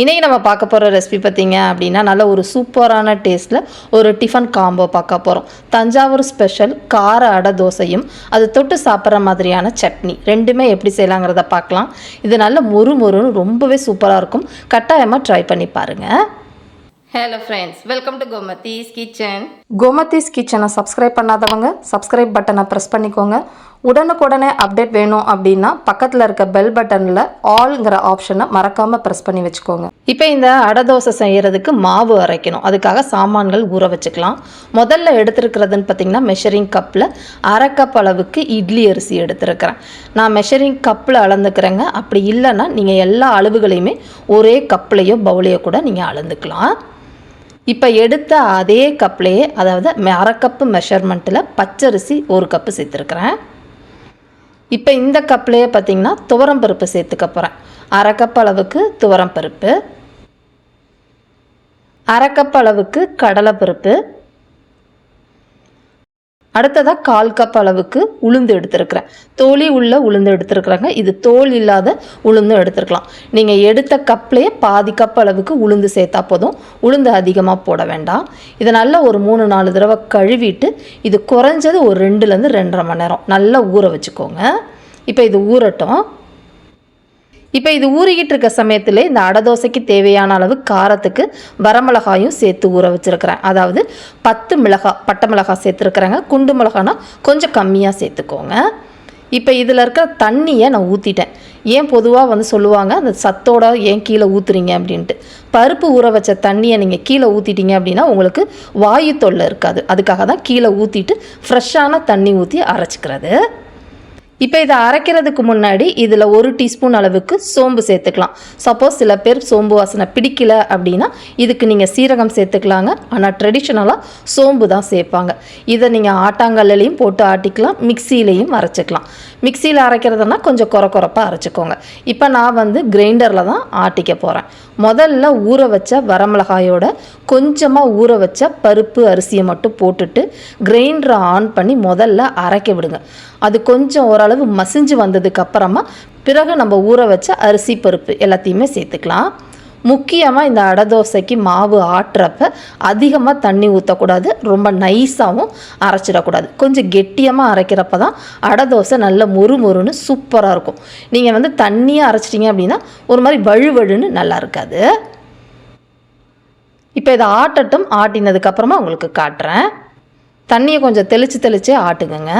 இன்றைக்கி நம்ம பார்க்க போகிற ரெசிபி பார்த்தீங்க அப்படின்னா நல்ல ஒரு சூப்பரான டேஸ்ட்டில் ஒரு டிஃபன் காம்போ பார்க்க போகிறோம் தஞ்சாவூர் ஸ்பெஷல் கார அடை தோசையும் அது தொட்டு சாப்பிட்ற மாதிரியான சட்னி. ரெண்டுமே எப்படி செய்யலாங்கிறத பார்க்கலாம். இது நல்ல மொறு மொறுன்னு ரொம்பவே சூப்பராக இருக்கும். கட்டாயமாக ட்ரை பண்ணி பாருங்கள் hello friends welcome to Gomathi's kitchen Gomathi's கிச்சனை சப்ஸ்கிரைப் பண்ணாதவங்க சப்ஸ்கிரைப் பட்டனை ப்ரெஸ் பண்ணிக்கோங்க. உடனுக்குடனே அப்டேட் வேணும் அப்படின்னா பக்கத்தில் இருக்க பெல் பட்டனில் ஆல்ங்கிற ஆப்ஷனை மறக்காமல் ப்ரெஸ் பண்ணி வச்சுக்கோங்க. இப்போ இந்த அடை தோசை செய்கிறதுக்கு மாவு அரைக்கணும். அதுக்காக சாமான்கள் ஊற வச்சுக்கலாம். முதல்ல எடுத்துருக்கிறதுன்னு பார்த்தீங்கன்னா மெஷரிங் கப்பில் அரை கப் அளவுக்கு இட்லி அரிசி எடுத்துருக்கிறேன். நான் மெஷரிங் கப்பில் அளந்துக்கிறேங்க. அப்படி இல்லைன்னா நீங்கள் எல்லா அளவுகளையுமே ஒரே கப்லேயோ பவுலையோ கூட நீங்கள் அளந்துக்கலாம். இப்போ எடுத்த அதே கப்லேயே அதாவது மெ- அரை கப்பு மெஷர்மெண்ட்டில் பச்சரிசி ஒரு கப்பு சேர்த்துருக்குறேன். இப்போ இந்த கப்லேயே பார்த்தீங்கன்னா துவரம் பருப்பு சேர்த்துக்க போகிறேன் அரை கப் அளவுக்கு துவரம் பருப்பு அரை கப் அளவுக்கு கடலைப்பருப்பு அடுத்ததாக கால் கப் அளவுக்கு உளுந்து எடுத்துருக்கிறேன். தோலி உள்ள உளுந்து எடுத்துருக்குறாங்க. இது தோல் இல்லாத உளுந்தும் எடுத்துருக்கலாம். நீங்கள் எடுத்த கப்லேயே பாதி கப் அளவுக்கு உளுந்து சேர்த்தா போதும். உளுந்து அதிகமாக போட வேண்டாம். இதை நல்லா ஒரு மூணு நாலு தடவை கழுவிட்டு இது குறைஞ்சது ஒரு ரெண்டுலேருந்து ரெண்டரை மணி நேரம். நல்லா ஊற வச்சுக்கோங்க. இப்போ இது ஊறட்டும். இப்போ இது ஊறிக்கிட்டு இருக்க சமயத்தில் இந்த அடை தோசைக்கு தேவையான அளவு காரத்துக்கு வரமிளகாயும் சேர்த்து ஊற வச்சுருக்கிறேன். அதாவது பத்து மிளகாய் பட்டை மிளகாய் சேர்த்துருக்குறேங்க. குண்டு மிளகானா கொஞ்சம் கம்மியாக சேர்த்துக்கோங்க. இப்போ இதில் இருக்கிற தண்ணியை நான் ஊற்றிட்டேன் ஏன் பொதுவாக வந்து சொல்லுவாங்க அந்த சத்தோட ஏன் கீழே ஊற்றுறீங்க அப்படின்ட்டு. பருப்பு ஊற வச்ச தண்ணியை நீங்கள் கீழே ஊற்றிட்டீங்க அப்படின்னா உங்களுக்கு வாயு தொல்லை இருக்காது. அதுக்காக தான் கீழே ஊற்றிட்டு ஃப்ரெஷ்ஷான தண்ணி ஊற்றி அரைச்சிக்கிறது. இப்போ இதை அரைக்கிறதுக்கு முன்னாடி இதில் ஒரு டீஸ்பூன் அளவுக்கு சோம்பு சேர்த்துக்கலாம். சப்போஸ் சில பேர் சோம்பு வாசனை பிடிக்கல அப்படின்னா இதுக்கு நீங்கள் சீரகம் சேர்த்துக்கலாங்க. ஆனால் ட்ரெடிஷ்னலாக சோம்பு தான் சேர்ப்பாங்க. இதை நீங்கள் ஆட்டாங்கல்லையும் போட்டு ஆட்டிக்கலாம். மிக்சியிலையும் அரைச்சிக்கலாம். மிக்சியில் அரைக்கிறதுனா கொஞ்சம் குறை குறைப்பாக அரைச்சிக்கோங்க. இப்போ நான் வந்து கிரைண்டரில் தான் ஆட்டிக்க போகிறேன் முதல்ல ஊற வச்ச வரமிளகாயோட கொஞ்சமாக ஊற வச்ச பருப்பு அரிசியை மட்டும் போட்டுட்டு கிரைண்டரை ஆன் பண்ணி முதல்ல அரைக்க விடுங்க. அது கொஞ்சம் ஓரளவு அளவு மசிஞ்சு வந்ததுக்கு அப்புறமா பிறகு நம்ம ஊற வச்ச அரிசி பருப்பு எல்லாத்தையுமே சேர்த்துக்கலாம். முக்கியமாக இந்த அடை தோசைக்கு மாவு ஆட்டுறப்ப அதிகமாக தண்ணி ஊற்றக்கூடாது ரொம்ப நைஸாகவும் அரைச்சிடக்கூடாது. கொஞ்சம் கெட்டியமாக அரைக்கிறப்ப தான் அடை தோசை நல்ல மொறு மொறுன்னு சூப்பராக இருக்கும். நீங்கள் வந்து தண்ணியாக அரைச்சிட்டிங்க அப்படின்னா ஒரு மாதிரி வழுவழுன்னு நல்லா இருக்காது. இப்போ இதை ஆட்டட்டும் ஆட்டினதுக்கப்புறமா உங்களுக்கு காட்டுறேன். தண்ணியை கொஞ்சம் தெளித்து தெளிச்சே ஆட்டுங்கங்க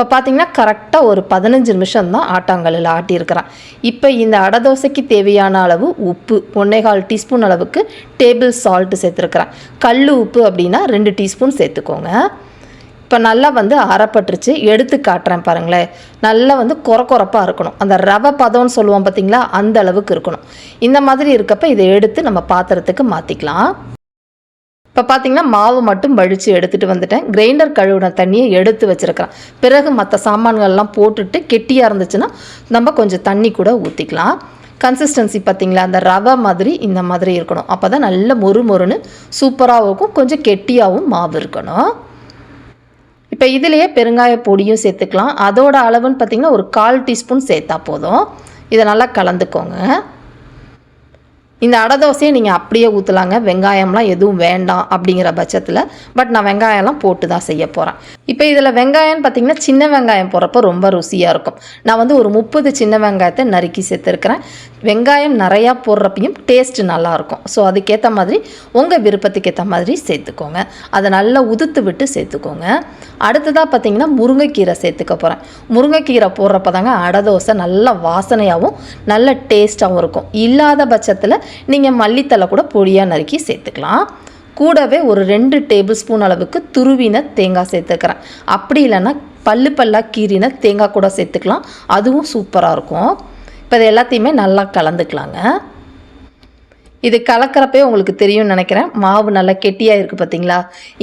இப்போ பார்த்தீங்கன்னா கரெக்டாக ஒரு பதினஞ்சு நிமிஷம் தான் ஆட்டாங்கல்லில் ஆட்டியிருக்கிறான். இப்போ இந்த அடை தோசைக்கு தேவையான அளவு உப்பு ஒன்றேகால் டீஸ்பூன் அளவுக்கு டேபிள் சால்ட்டு சேர்த்துருக்குறேன். கல் உப்பு அப்படின்னா ரெண்டு டீஸ்பூன் சேர்த்துக்கோங்க. இப்போ நல்லா வந்து அறப்பட்டுருச்சு எடுத்து காட்டுறேன் பாருங்களேன். நல்லா வந்து கொர கொரப்பாக இருக்கணும். அந்த ரவை பதம்னு சொல்லுவோம் பார்த்தீங்களா அந்த அளவுக்கு இருக்கணும். இந்த மாதிரி இருக்கப்ப இதை எடுத்து நம்ம பாத்திரத்துக்கு மாற்றிக்கலாம் இப்போ பார்த்தீங்கன்னா மாவு மட்டும் வழித்து எடுத்துகிட்டு வந்துட்டேன். கிரைண்டர் கழுவின தண்ணியை எடுத்து வச்சுருக்கிறேன். பிறகு மற்ற சாமான்கள்லாம் போட்டுட்டு கெட்டியாக இருந்துச்சுன்னா நம்ம கொஞ்சம் தண்ணி கூட ஊற்றிக்கலாம் கன்சிஸ்டன்சி பார்த்திங்களா அந்த ரவை மாதிரி இந்த மாதிரி இருக்கணும். அப்போ தான் நல்ல மொறு மொறுன்னு சூப்பராகவும் இருக்கும் கொஞ்சம் கெட்டியாகவும் மாவு இருக்கணும். இப்போ இதுலேயே பெருங்காய பொடியும் சேர்த்துக்கலாம். அதோட அளவுன்னு பார்த்தீங்கன்னா ஒரு கால் டீஸ்பூன் சேர்த்தா போதும். இதை நல்லா கலந்துக்கோங்க. இந்த அடை தோசையை நீங்கள் அப்படியே ஊற்றலாங்க வெங்காயம்லாம் எதுவும் வேண்டாம் அப்படிங்கிற பட்சத்தில். பட் நான் வெங்காயம்லாம் போட்டு தான் செய்ய போகிறேன் இப்போ இதில் வெங்காயம்னு பார்த்தீங்கன்னா சின்ன வெங்காயம் போகிறப்ப ரொம்ப ருசியாக இருக்கும். நான் வந்து ஒரு முப்பது சின்ன வெங்காயத்தை நறுக்கி சேர்த்துருக்கிறேன். வெங்காயம் நிறையா போடுறப்பையும் டேஸ்ட்டு நல்லாயிருக்கும் ஸோ அதுக்கேற்ற மாதிரி உங்கள் விருப்பத்துக்கு ஏற்ற மாதிரி சேர்த்துக்கோங்க. அதை நல்லா உதுத்து விட்டு சேர்த்துக்கோங்க. அடுத்ததாக பார்த்திங்கன்னா முருங்கைக்கீரை சேர்த்துக்க போகிறேன் முருங்கைக்கீரை போடுறப்ப தாங்க அடை தோசை நல்ல வாசனையாகவும் நல்ல டேஸ்ட்டாகவும் இருக்கும். இல்லாத பட்சத்தில் நீங்கள் மல்லித்தலை கூட பொடியாக நறுக்கி சேர்த்துக்கலாம். கூடவே ஒரு ரெண்டு டேபிள் ஸ்பூன் அளவுக்கு துருவின தேங்காய் சேர்த்துக்கிறேன். அப்படி இல்லைன்னா பல்லு பல்லாக கீறின தேங்காய் கூட சேர்த்துக்கலாம். அதுவும் சூப்பராக இருக்கும். இப்போ இது எல்லாத்தையுமே நல்லா கலந்துக்கலாங்க. இது கலக்கிறப்பே உங்களுக்கு தெரியும்னு நினைக்கிறேன். மாவு நல்லா கெட்டியாக இருக்குது பார்த்தீங்களா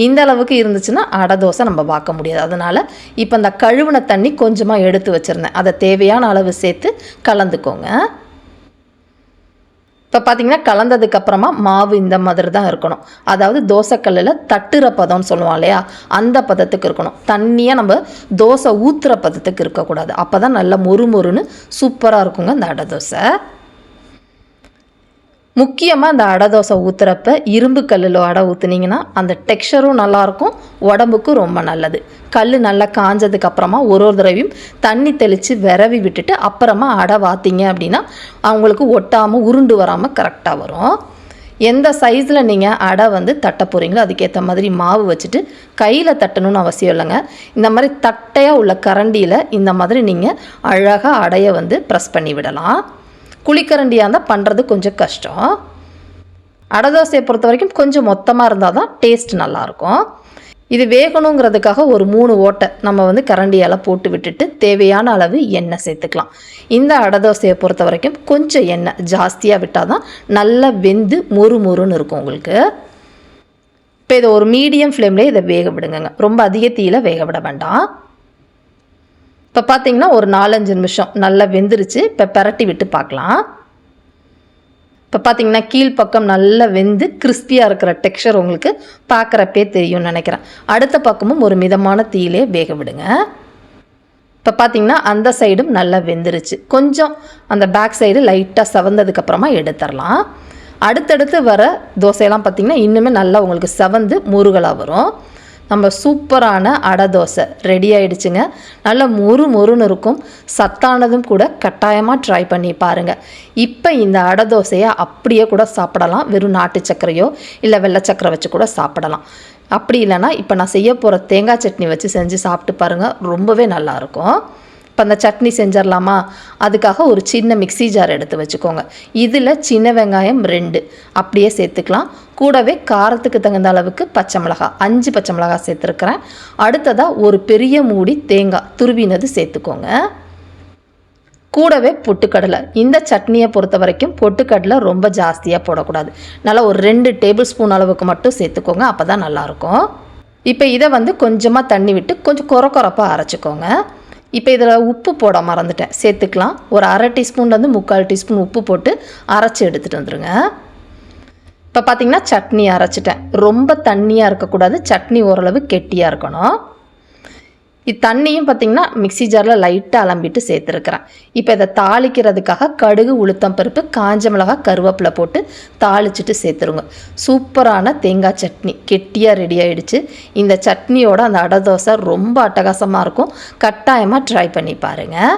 இந்த அளவுக்கு இருந்துச்சுன்னா அடை தோசை நம்ம பார்க்க முடியாது. அதனால் இப்போ இந்த கழுவின தண்ணி கொஞ்சமாக எடுத்து வச்சுருந்தேன். அதை தேவையான அளவு சேர்த்து கலந்துக்கோங்க. இப்போ பார்த்தீங்கன்னா கலந்ததுக்கு அப்புறமா மாவு இந்த மாதிரி தான் இருக்கணும். அதாவது தோசைக்கல்லில் தட்டுற பதம்னு சொல்லுவோம் இல்லையா? அந்த பதத்துக்கு இருக்கணும். தண்ணியாக நம்ம தோசை ஊற்றுற பதத்துக்கு இருக்கக்கூடாது. அப்போ தான் நல்லா மொறு மொறுன்னு சூப்பராக இருக்குங்க இந்த அடை தோசை. முக்கியமாக அந்த அடை தோசை ஊற்றுறப்ப இரும்பு கல்லில் அடை ஊற்றுனீங்கன்னா அந்த டெக்ஸ்டரும் நல்லாயிருக்கும் உடம்புக்கும் ரொம்ப நல்லது. கல் நல்லா காஞ்சதுக்கு அப்புறமா ஒரு ஒரு தடவையும் தண்ணி தெளித்து விரவி விட்டுட்டு அப்புறமா அடை வாத்திங்க அப்படின்னா அவங்களுக்கு ஒட்டாமல் உருண்டு வராமல் கரெக்டாக வரும். எந்த சைஸில் நீங்கள் அடை வந்து தட்ட போகிறீங்களோ அதுக்கேற்ற மாதிரி மாவு வச்சுட்டு கையில் தட்டணும்னு அவசியம் இல்லைங்க. இந்த மாதிரி தட்டையாக உள்ள கரண்டியில் இந்த மாதிரி நீங்கள் அழகாக அடையை வந்து ப்ரெஸ் பண்ணி விடலாம். குழிக்கரண்டியாக இருந்தால் பண்ணுறது கொஞ்சம் கஷ்டம். அடை தோசையை பொறுத்த வரைக்கும் கொஞ்சம் மொத்தமாக இருந்தால் தான் டேஸ்ட் நல்லாயிருக்கும். இது வேகணுங்கிறதுக்காக ஒரு மூணு ஓட்டை நம்ம வந்து கரண்டியால் போட்டு விட்டுட்டு தேவையான அளவு எண்ணெய் சேர்த்துக்கலாம். இந்த அடை தோசையை பொறுத்த வரைக்கும் கொஞ்சம் எண்ணெய் ஜாஸ்தியாக விட்டால் தான் நல்லா வெந்து மொறு மொறுன்னு இருக்கும் உங்களுக்கு. இப்போ இதை ஒரு மீடியம் ஃப்ளேம்லேயே இதை வேக விடுங்கங்க. ரொம்ப அதிக தீயில் வேக விட வேண்டாம். இப்போ பார்த்தீங்கன்னா ஒரு நாலஞ்சு நிமிஷம் நல்லா வெந்துருச்சு. இப்போ பெரட்டி விட்டு பார்க்கலாம் இப்போ பார்த்தீங்கன்னா கீழ்ப்பக்கம் நல்லா வெந்து கிறிஸ்பியாக இருக்கிற டெக்ஸ்சர் உங்களுக்கு பார்க்குறப்பே தெரியும்னு நினைக்கிறேன். அடுத்த பக்கமும் ஒரு மிதமான தீயிலே வேக விடுங்க. இப்போ பார்த்தீங்கன்னா அந்த சைடும் நல்லா வெந்துருச்சு. கொஞ்சம் அந்த பேக் சைடு லைட்டாக செவந்ததுக்கப்புறமா எடுத்துடலாம். அடுத்தடுத்து வர தோசையெல்லாம் பார்த்திங்கன்னா இன்னுமே நல்லா உங்களுக்கு செவந்து முருகலாக வரும். நம்ம சூப்பரான அடை தோசை. ரெடி ஆயிடுச்சுங்க. நல்ல மொறு மொறுன்னு இருக்கும். சத்தானதும் கூட கட்டாயமாக ட்ரை பண்ணி பாருங்கள் இப்போ இந்த அடை தோசையை அப்படியே கூட சாப்பிடலாம். வெறும் நாட்டு சர்க்கரையோ இல்லை வெள்ளை சர்க்கரை வச்சு கூட சாப்பிடலாம். அப்படி இல்லைன்னா இப்போ நான் செய்ய போகிற தேங்காய் சட்னி வச்சு செஞ்சு சாப்பிட்டு பாருங்கள் ரொம்பவே நல்லாயிருக்கும் இப்போ அந்த சட்னி செஞ்சிடலாமா அதுக்காக ஒரு சின்ன மிக்ஸி ஜார் எடுத்து வச்சுக்கோங்க. இதில் சின்ன வெங்காயம் ரெண்டு. அப்படியே சேர்த்துக்கலாம். கூடவே காரத்துக்கு தகுந்த அளவுக்கு பச்சை மிளகாய் அஞ்சு பச்சை மிளகாய் சேர்த்துருக்குறேன். அடுத்ததாக ஒரு பெரிய மூடி தேங்காய். துருவினது சேர்த்துக்கோங்க. கூடவே பொட்டுக்கடலை. இந்த சட்னியை பொறுத்த வரைக்கும் பொட்டுக்கடலை ரொம்ப ஜாஸ்தியாக போடக்கூடாது. நல்லா ஒரு ரெண்டு டேபிள் ஸ்பூன் அளவுக்கு மட்டும் சேர்த்துக்கோங்க. அப்போ தான் நல்லாயிருக்கும் இப்போ இதை வந்து கொஞ்சமாக தண்ணி விட்டு கொஞ்சம் கொர கொரப்பாக அரைச்சிக்கோங்க. இப்போ இதில் உப்பு போட மறந்துட்டேன். சேர்த்துக்கலாம். ஒரு அரை டீஸ்பூன்லேருந்து முக்கால் டீஸ்பூன் உப்பு போட்டு அரைச்சி எடுத்துகிட்டு வந்துடுங்க இப்போ பார்த்தீங்கன்னா சட்னி அரைச்சிட்டேன். ரொம்ப தண்ணியாக இருக்கக்கூடாது. சட்னி ஓரளவு கெட்டியாக இருக்கணும். இது தண்ணியும் பார்த்தீங்கன்னா மிக்ஸி ஜாரில் லைட்டாக அலம்பிட்டு சேர்த்துருக்குறேன். இப்போ இதை தாளிக்கிறதுக்காக கடுகு உளுத்தம் பருப்பு காஞ்ச மிளகாய் கருவேப்பிலை போட்டு தாளிச்சிட்டு சேர்த்துருங்க. சூப்பரான தேங்காய் சட்னி கெட்டியாக ரெடி ஆகிடுச்சு இந்த சட்னியோட அந்த அடை தோசை ரொம்ப அட்டகாசமாக இருக்கும். கட்டாயமாக ட்ரை பண்ணி பாருங்கள்